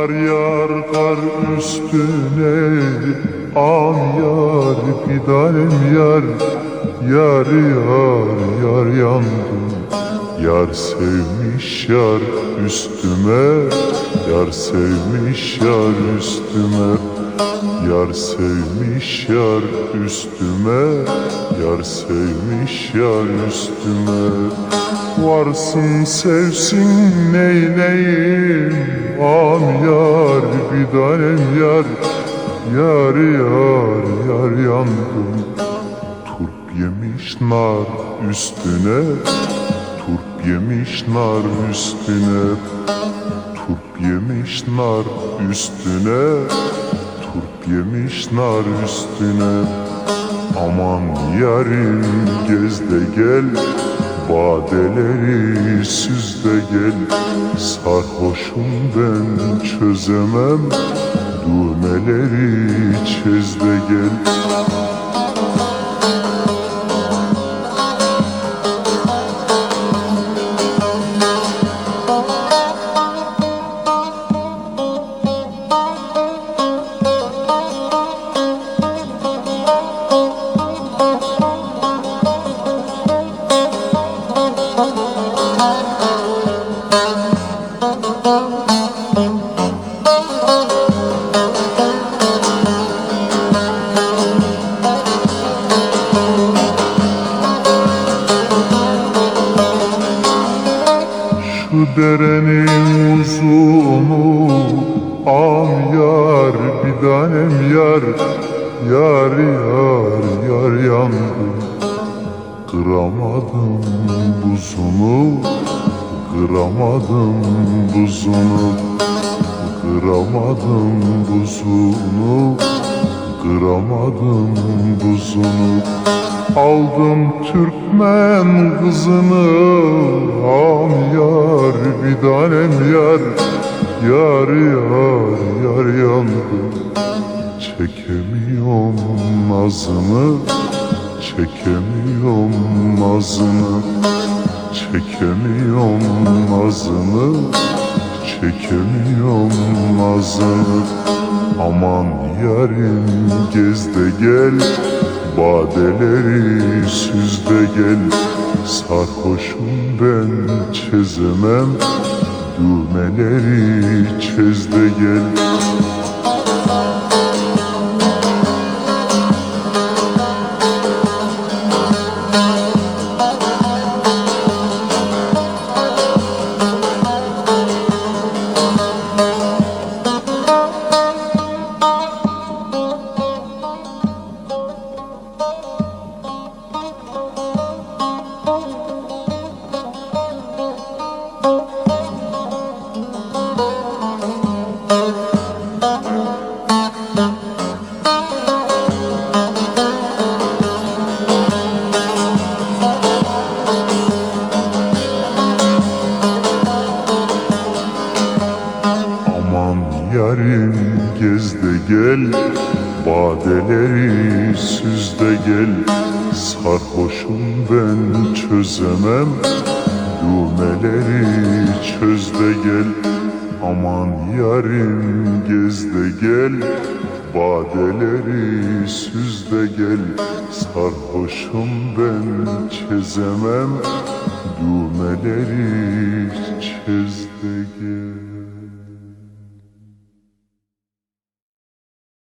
Kar yar kar üstüne Am yar fidanem yar Yar yar yar yandım. Yar sevmiş yar üstüme Yar sevmiş yar üstüme Yar sevmiş yar üstüme Yar sevmiş yar üstüme. Varsın sevsin neyleyim Am yar bir tanem yar. Yar yar yar yandım. Turp yemiş nar üstüne Turp yemiş nar üstüne. Turp yemiş nar üstüne Turp yemiş nar üstüne. Aman yarim gez de gel Badeleri süz de gel. Sarhoşum ben çözemem. Düğmeleri çöz de gel Şu derenin uzunu Am yar bir tanem yar Yar yar yar yandım Kıramadım buzunu Kıramadım buzunu Kıramadım buzunu Kıramadım buzunu. Aldım Türkmen kızını Am yar bir tanem yar Yar yar yar yandım Çekemiyorum nazını Çekemiyorum nazını Çekemiyorum nazını Çekemiyorum nazını. Aman yarim gez de gel Badeleri süz de gel. Sarhoşum ben çözemem Düğmeleri çöz de gel yarim gez de gel Badeleri süz de gel. Sarhoşum ben çözemem Düğmeleri çöz de gel. Aman yarim gez de gel Badeleri süz de gel. Sarhoşum ben çözemem Düğmeleri çöz de gel